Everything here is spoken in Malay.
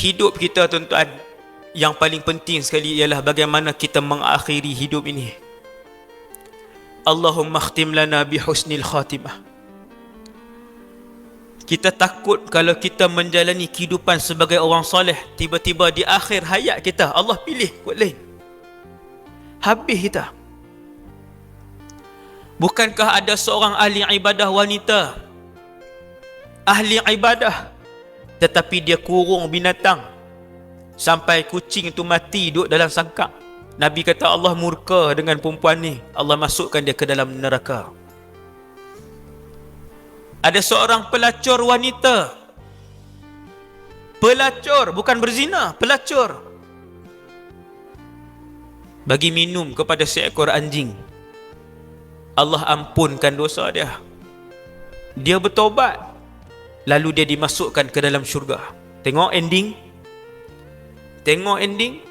hidup kita tuan-tuan yang paling penting sekali ialah bagaimana kita mengakhiri hidup ini. Allahumma khtim lana bi husnil khatimah. Kita takut kalau kita menjalani kehidupan sebagai orang soleh, tiba-tiba di akhir hayat kita Allah pilih kot lain. Habis kita. Bukankah ada seorang ahli ibadah wanita ahli ibadah tetapi dia kurung binatang sampai kucing itu mati duduk dalam sangkak. Nabi kata Allah murka dengan perempuan ni. Allah masukkan dia ke dalam neraka. Ada seorang pelacur wanita. Pelacur, bukan berzina, pelacur. Bagi minum kepada seekor anjing. Allah ampunkan dosa dia. Dia bertobat. Lalu dia dimasukkan ke dalam syurga. Tengok ending. Tengok ending